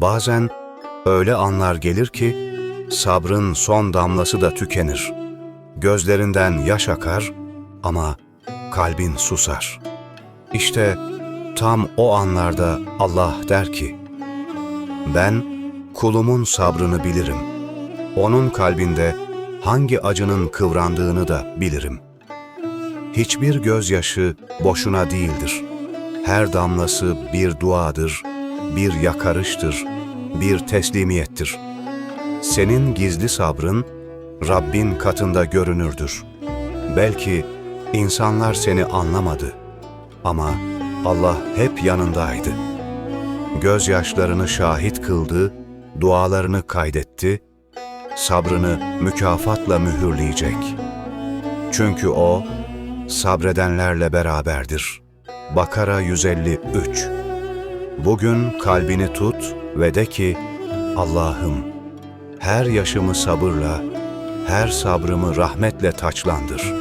Bazen öyle anlar gelir ki sabrın son damlası da tükenir. Gözlerinden yaş akar ama kalbin susar. İşte tam o anlarda Allah der ki, ben kulumun sabrını bilirim. Onun kalbinde hangi acının kıvrandığını da bilirim. Hiçbir gözyaşı boşuna değildir. Her damlası bir duadır, bir yakarıştır, bir teslimiyettir. Senin gizli sabrın Rabbin katında görünürdür. Belki insanlar seni anlamadı ama Allah hep yanındaydı. Gözyaşlarını şahit kıldı, dualarını kaydetti, sabrını mükafatla mühürleyecek. Çünkü O, sabredenlerle beraberdir. Bakara 153 Bugün kalbini tut ve de ki, Allah'ım, her yaşımı sabırla, her sabrımı rahmetle taçlandır.